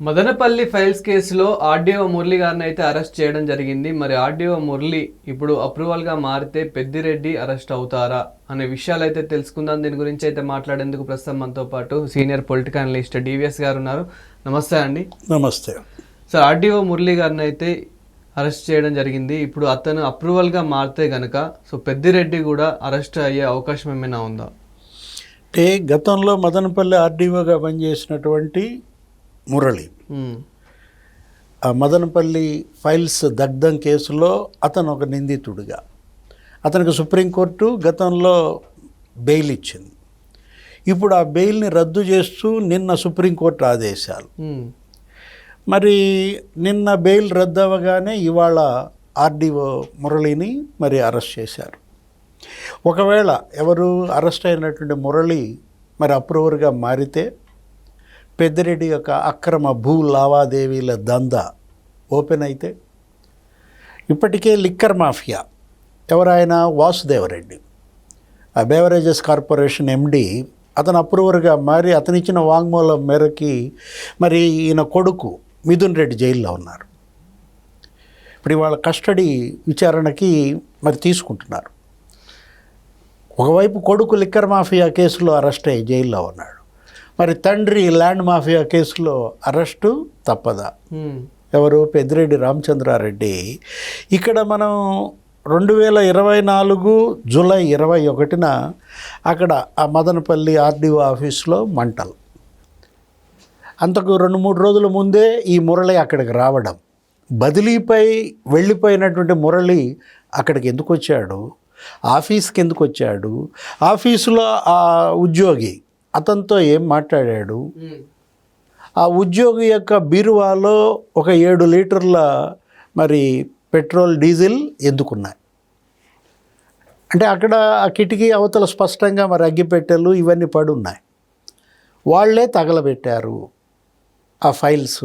Madanapalle files కేసులో RDO Murali గారిని అయితే అరెస్ట్ చేయడం జరిగింది. మరి ఆర్డీఓ మురళి ఇప్పుడు అప్రూవల్గా మారితే పెద్దిరెడ్డి అరెస్ట్ అవుతారా అనే విషయాలు అయితే తెలుసుకుందాం. దీని గురించి అయితే మాట్లాడేందుకు ప్రస్తుతం మనతో పాటు సీనియర్ పొలిటికల్ అనలిస్ట్ డివిఎస్ గారు ఉన్నారు. నమస్తే అండి. నమస్తే. సార్ ఆర్డీఓ మురళి గారిని అయితే అరెస్ట్ చేయడం జరిగింది. ఇప్పుడు అతను అప్రూవల్గా మారితే గనక సో పెద్దిరెడ్డి కూడా అరెస్ట్ అయ్యే అవకాశం ఏమైనా ఉందా? అంటే గతంలో మదనపల్లి ఆర్డీఓగా పనిచేసినటువంటి మురళి. ఆ మదనపల్లి ఫైల్స్ దగ్ధం కేసులో అతను ఒక నిందితుడిగా. అతనికి సుప్రీంకోర్టు గతంలో బెయిల్ ఇచ్చింది. ఇప్పుడు ఆ బెయిల్ని రద్దు చేస్తూ నిన్న సుప్రీంకోర్టు ఆదేశాలు. మరి నిన్న బెయిల్ రద్దు అవ్వగానే ఇవాళ ఆర్డీఓ మురళిని మరి అరెస్ట్ చేశారు. ఒకవేళ ఎవరు అరెస్ట్ అయినటువంటి మురళి మరి అప్రూవర్గా మారితే పెద్దిరెడ్డి యొక్క అక్రమ భూ లావాదేవీల దందా ఓపెన్ అయితే ఇప్పటికే లిక్కర్ మాఫియా ఎవరాయన వాసుదేవరెడ్డి. ఆ బేవరేజెస్ కార్పొరేషన్ ఎండి అతను అప్రూవర్గా మారి అతనిచ్చిన వాంగ్మూలం మేరకి మరి ఈయన కొడుకు మిథున్ రెడ్డి జైల్లో ఉన్నారు. ఇప్పుడు ఇవాళ కస్టడీ విచారణకి మరి తీసుకుంటున్నారు. ఒకవైపు కొడుకు లిక్కర్ మాఫియా కేసులో అరెస్ట్ అయ్యి జైల్లో ఉన్నాడు. మరి తండ్రి ల్యాండ్ మాఫియా కేసులో అరెస్టు తప్పదా? ఎవరు? పెద్దిరెడ్డి రామచంద్రారెడ్డి. ఇక్కడ మనం రెండు వేల ఇరవై నాలుగు జూలై ఇరవై ఒకటిన అక్కడ ఆ మదనపల్లి ఆర్డీఓ ఆఫీస్లో మంటలు. అంతకు రెండు మూడు రోజుల ముందే ఈ మురళి అక్కడికి రావడం. బదిలీపై వెళ్ళిపోయినటువంటి మురళి అక్కడికి ఎందుకు వచ్చాడు? ఆఫీస్కి ఎందుకు వచ్చాడు? ఆఫీసులో ఆ ఉద్యోగి అతనితో ఏం మాట్లాడాడు? ఆ ఉద్యోగి యొక్క బీరువాలో ఒక ఏడు లీటర్ల మరి పెట్రోల్ డీజిల్ ఎందుకున్నాయి? అంటే అక్కడ ఆ కిటికీ అవతల స్పష్టంగా మరి అగ్గిపెట్టెలు ఇవన్నీ పడి ఉన్నాయి వాళ్ళే తగలబెట్టారు ఆ ఫైల్స్.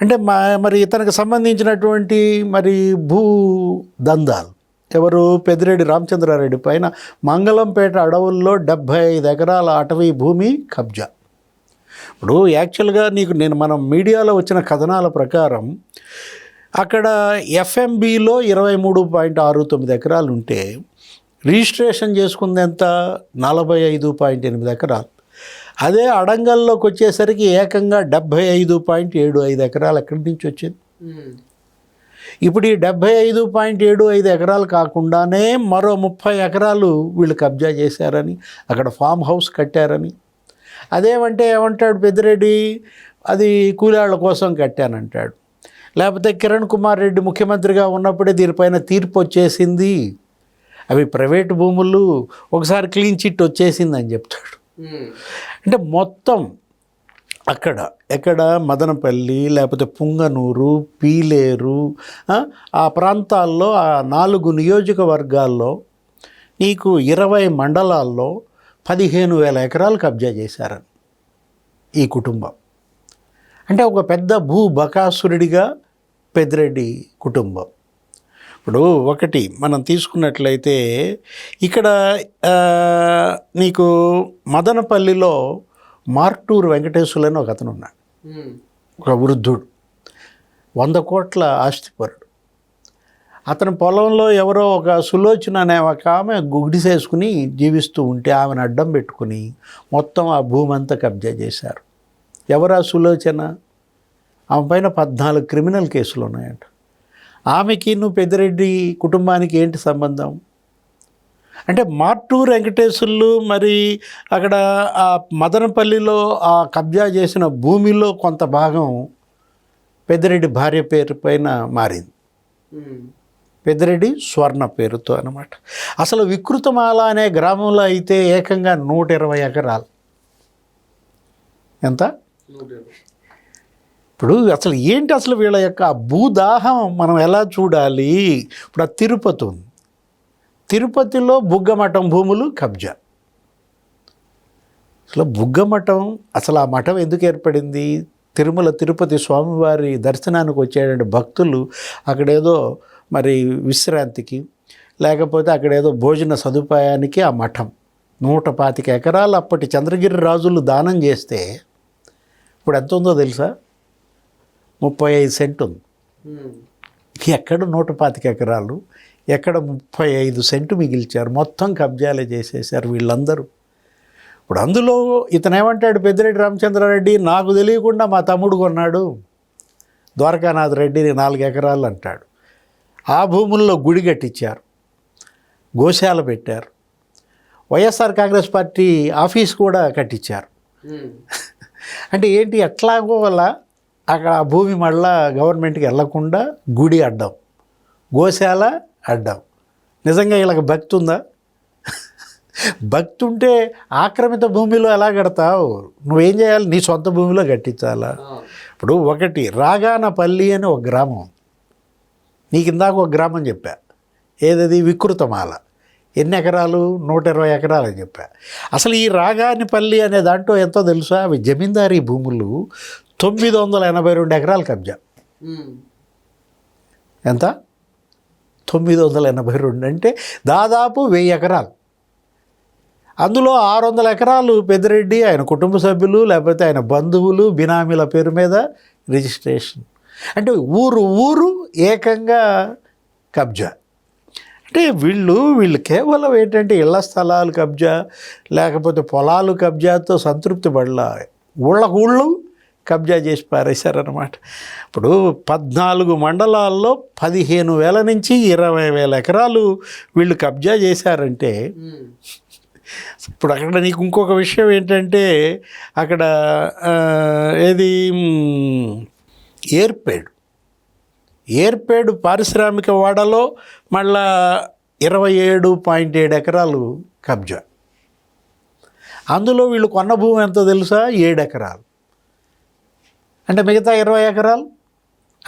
అంటే మా మరి ఇతనికి సంబంధించినటువంటి మరి భూ దందాలు ఎవరు? పెద్దిరెడ్డి రామచంద్రారెడ్డి. పైన మంగళంపేట అడవుల్లో డెబ్భై ఐదు ఎకరాల అటవీ భూమి కబ్జా. ఇప్పుడు యాక్చువల్గా నీకు నేను మనం మీడియాలో వచ్చిన కథనాల ప్రకారం అక్కడ ఎఫ్ఎంబిలో ఇరవై మూడు పాయింట్ ఆరు తొమ్మిది ఎకరాలు ఉంటే రిజిస్ట్రేషన్ చేసుకుంది ఎంత? నలభై ఐదు పాయింట్ ఎనిమిది ఎకరాలు. అదే అడంగల్లోకి వచ్చేసరికి ఏకంగా డెబ్భై ఐదు పాయింట్ ఏడు ఐదు ఎకరాలు ఎక్కడి నుంచి వచ్చింది? ఇప్పుడు ఈ డెబ్భై ఐదు పాయింట్ ఏడు ఐదు ఎకరాలు కాకుండానే మరో ముప్పై ఎకరాలు వీళ్ళు కబ్జా చేశారని అక్కడ ఫామ్ హౌస్ కట్టారని. అదేమంటే ఏమంటాడు పెద్దిరెడ్డి? అది కూలాళ్ళ కోసం కట్టానంటాడు. లేకపోతే కిరణ్ కుమార్ రెడ్డి ముఖ్యమంత్రిగా ఉన్నప్పుడే దీనిపైన తీర్పు వచ్చేసింది. అవి ప్రైవేటు భూములు ఒకసారి క్లీన్ చిట్ వచ్చేసిందని చెప్తాడు. అంటే మొత్తం అక్కడ ఎక్కడ? మదనపల్లి లేకపోతే పుంగనూరు పీలేరు ఆ, ప్రాంతాల్లో ఆ నాలుగు నియోజకవర్గాల్లో నీకు ఇరవై మండలాల్లో పదిహేను వేల ఎకరాలు కబ్జా చేశారని ఈ కుటుంబం. అంటే ఒక పెద్ద భూ బకాసురుడిగా పెద్దిరెడ్డి కుటుంబం. ఇప్పుడు ఒకటి మనం తీసుకున్నట్లయితే ఇక్కడ నీకు మదనపల్లిలో మార్టూరు వెంకటేశ్వరులు అని ఒక అతను ఉన్నాడు ఒక వృద్ధుడు. వంద కోట్ల ఆస్తిపరుడు. అతని పొలంలో ఎవరో ఒక సులోచన అనే ఒక ఆమె గుడిసేసుకుని జీవిస్తూ ఉంటే ఆమెను అడ్డం పెట్టుకుని మొత్తం ఆ భూమి అంతా కబ్జా చేశారు. ఎవరా సులోచన? ఆమె పైన పద్నాలుగు క్రిమినల్ కేసులు ఉన్నాయంట. ఆమెకి నువ్వు పెద్దిరెడ్డి కుటుంబానికి ఏంటి సంబంధం? అంటే మార్టూ వెంకటేశ్వర్లు మరి అక్కడ ఆ మదనపల్లిలో ఆ కబ్జా చేసిన భూమిలో కొంత భాగం పెద్దిరెడ్డి భార్య పేరు పైన మారింది. పెద్దరెడ్డి పెద్దిరెడ్డి స్వర్ణ పేరుతో అనమాట అసలు వికృతమాల అనే గ్రామంలో అయితే ఏకంగా నూట ఇరవై ఎకరాలు. ఎంత? ఇప్పుడు అసలు ఏంటి అసలు వీళ్ళ యొక్క భూదాహం మనం ఎలా చూడాలి? ఇప్పుడు ఆ తిరుపతి ఉంది. తిరుపతిలో బుగ్గమఠం భూములు కబ్జా. అసలు బుగ్గమఠం అసలు ఆ మఠం ఎందుకు ఏర్పడింది? తిరుమల తిరుపతి స్వామివారి దర్శనానికి వచ్చేటువంటి భక్తులు అక్కడేదో మరి విశ్రాంతికి లేకపోతే అక్కడేదో భోజన సదుపాయానికి ఆ మఠం. నూట పాతిక ఎకరాలు అప్పటి చంద్రగిరి రాజులు దానం చేస్తే ఇప్పుడు ఎంత ఉందో తెలుసా? ముప్పై ఐదు సెంట్ ఉంది. ఎక్కడ నూట పాతిక ఎకరాలు? ఎక్కడ ముప్పై ఐదు సెంటు మిగిల్చారు. మొత్తం కబ్జాలే చేసేసారు వీళ్ళందరూ. ఇప్పుడు అందులో ఇతను ఏమంటాడు పెద్దిరెడ్డి రామచంద్రారెడ్డి? నాకు తెలియకుండా మా తమ్ముడు కొన్నాడు. ద్వారకానాథ్ రెడ్డిని నాలుగు ఎకరాలు అంటాడు ఆ భూముల్లో గుడి కట్టించారు. గోశాల పెట్టారు. వైఎస్ఆర్ కాంగ్రెస్ పార్టీ ఆఫీస్ కూడా కట్టించారు. అంటే ఏంటి? ఎట్లాగో వల్ల అక్కడ ఆ భూమి మళ్ళా గవర్నమెంట్కి వెళ్ళకుండా గుడి అడ్డం. గోశాల అడ్డం. నిజంగా వీళ్ళకి భక్తి ఉందా? భక్తి ఉంటే ఆక్రమిత భూమిలో ఎలా కడతావు నువ్వేం చేయాలి? నీ సొంత భూమిలో కట్టించాలా ఇప్పుడు ఒకటి రాగానపల్లి అని ఒక గ్రామం. నీకు ఇందాక ఒక గ్రామం చెప్పా. ఏదది? వికృతమాల. ఎన్ని ఎకరాలు? నూట ఇరవై ఎకరాలు అని చెప్పా. అసలు ఈ రాగానిపల్లి అనే దాంట్లో ఎంతో తెలుసా? అవి జమీందారీ భూములు తొమ్మిది వందల ఎనభై రెండు ఎకరాలు కబ్జా. ఎంత? తొమ్మిది వందల ఎనభై రెండు. అంటే దాదాపు వెయ్యి ఎకరాలు. అందులో ఆరు వందల ఎకరాలు పెద్దిరెడ్డి ఆయన కుటుంబ సభ్యులు లేకపోతే ఆయన బంధువులు బినామీల పేరు మీద రిజిస్ట్రేషన్. అంటే ఊరు ఊరు ఏకంగా కబ్జా. అంటే వీళ్ళు వీళ్ళు కేవలం ఏంటంటే ఇళ్ళ స్థలాలు కబ్జా లేకపోతే పొలాలు కబ్జాతో సంతృప్తి పడలా. ఊళ్ళకు ఊళ్ళు కబ్జా చేసి పారేశారనమాట ఇప్పుడు పద్నాలుగు మండలాల్లో పదిహేను వేల నుంచి ఇరవై వేల ఎకరాలు వీళ్ళు కబ్జా చేశారంటే ఇప్పుడు అక్కడ నీకు ఇంకొక విషయం ఏంటంటే అక్కడ ఏది ఏర్పేడు. ఏర్పేడు పారిశ్రామిక వాడలో మళ్ళా ఇరవై ఏడు పాయింట్ ఏడు ఎకరాలు కబ్జా. అందులో వీళ్ళు కొన్న భూమి ఎంతో తెలుసా? ఏడు ఎకరాలు. అంటే మిగతా ఇరవై ఎకరాలు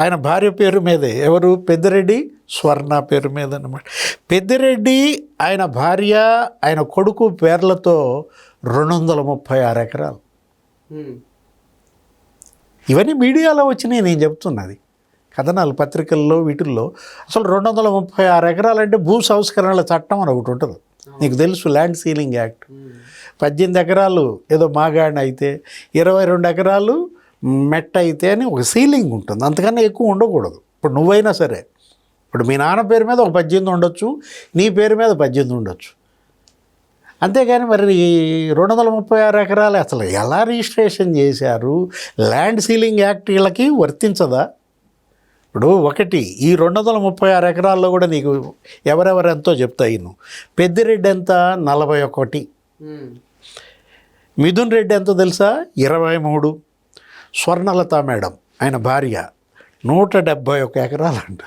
ఆయన భార్య పేరు మీదే. ఎవరు? పెద్దిరెడ్డి స్వర్ణ పేరు మీద అనమాట పెద్దిరెడ్డి ఆయన భార్య ఆయన కొడుకు పేర్లతో రెండు వందల ముప్పై ఆరు ఎకరాలు ఇవన్నీ మీడియాలో వచ్చినాయి నేను చెప్తున్నది. కథనాలు పత్రికల్లో వీటిల్లో. అసలు రెండు వందల ముప్పై ఆరు ఎకరాలంటే భూ సంస్కరణల చట్టం అని ఒకటి ఉంటుంది. నీకు తెలుసు ల్యాండ్ సీలింగ్ యాక్ట్. పద్దెనిమిది ఎకరాలు ఏదో మాగాడిన అయితే ఇరవై రెండు ఎకరాలు మెట్ట అయితే అని ఒక సీలింగ్ ఉంటుంది. అంతకన్నా ఎక్కువ ఉండకూడదు. ఇప్పుడు నువ్వైనా సరే ఇప్పుడు మీ నాన్న పేరు మీద ఒక పద్దెనిమిది ఉండొచ్చు నీ పేరు మీద పద్దెనిమిది ఉండొచ్చు. అంతేగాని మరి ఈ రెండు వందల ముప్పై ఆరు ఎకరాలు అసలు ఎలా రిజిస్ట్రేషన్ చేశారు? ల్యాండ్ సీలింగ్ యాక్ట్ వీళ్ళకి వర్తించదా? ఇప్పుడు ఒకటి ఈ రెండు వందల ముప్పై ఆరు ఎకరాల్లో కూడా నీకు ఎవరెవరు ఎంతో చెప్తాయి నువ్వు పెద్దిరెడ్డి ఎంత? నలభై ఒకటి. మిథున్ రెడ్డి ఎంతో తెలుసా? ఇరవై మూడు. స్వర్ణలత మేడం ఆయన భార్య నూట డెబ్భై ఒక ఎకరాలంట.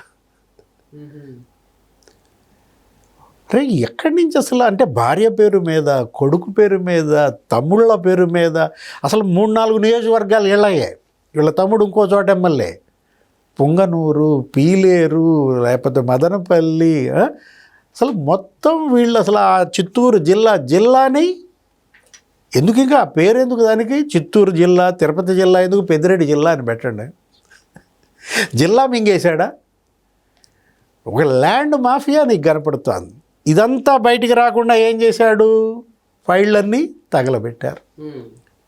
అరే ఎక్కడి నుంచి అసలు అంటే భార్య పేరు మీద కొడుకు పేరు మీద తమ్ముళ్ళ పేరు మీద అసలు మూడు నాలుగు నియోజకవర్గాలు వీళ్ళయ్యాయి వీళ్ళ తమ్ముడు ఇంకో చోట ఎమ్మెల్యే. పుంగనూరు పీలేరు లేకపోతే మదనపల్లి అసలు మొత్తం వీళ్ళు అసలు ఆ చిత్తూరు జిల్లా జిల్లాని ఎందుకు ఇంకా ఆ పేరు ఎందుకు దానికి? చిత్తూరు జిల్లా తిరుపతి జిల్లా ఎందుకు? పెద్దిరెడ్డి జిల్లా అని పెట్టండి. జిల్లా మింగేశాడా? ఒక ల్యాండ్ మాఫియా నీకు కనపడుతోంది. ఇదంతా బయటికి రాకుండా ఏం చేశాడు? ఫైళ్ళన్నీ తగలబెట్టారు.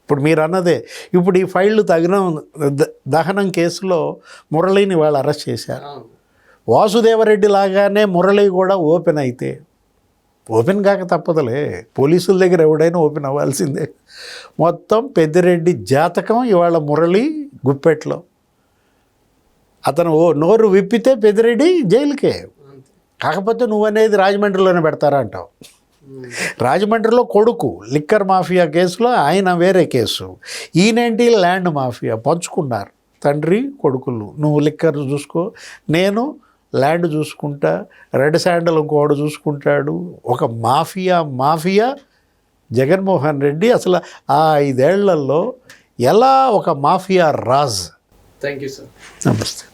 ఇప్పుడు మీరు అన్నదే ఇప్పుడు ఈ ఫైళ్ళు తగిన ద- దహనం కేసులో మురళిని వాళ్ళు అరెస్ట్ చేశారు. వాసుదేవరెడ్డి లాగానే మురళి కూడా ఓపెన్ అయితే ఓపెన్ కాక తప్పదులే. పోలీసుల దగ్గర ఎవడైనా ఓపెన్ అవ్వాల్సిందే. మొత్తం పెద్దిరెడ్డి జాతకం ఇవాళ మురళి గుప్పెట్లో. అతను ఓ నోరు విప్పితే పెద్దిరెడ్డి జైలుకే. కాకపోతే నువ్వనేది రాజమండ్రిలోనే పెడతారా అంటావు. రాజమండ్రిలో కొడుకు లిక్కర్ మాఫియా కేసులో ఆయన వేరే కేసు. ఈయనేంటి? Land mafia. పంచుకున్నారు. తండ్రి కొడుకులు. నువ్వు లిక్కర్ చూసుకో. నేను ల్యాండ్ చూసుకుంటా రెడ్ శాండల్ ఇంకోడు చూసుకుంటాడు. ఒక మాఫియా మాఫియా జగన్మోహన్ రెడ్డి అసలు ఆ ఐదేళ్ళలో ఎలా ఒక mafia raj? Thank you sir నమస్తే.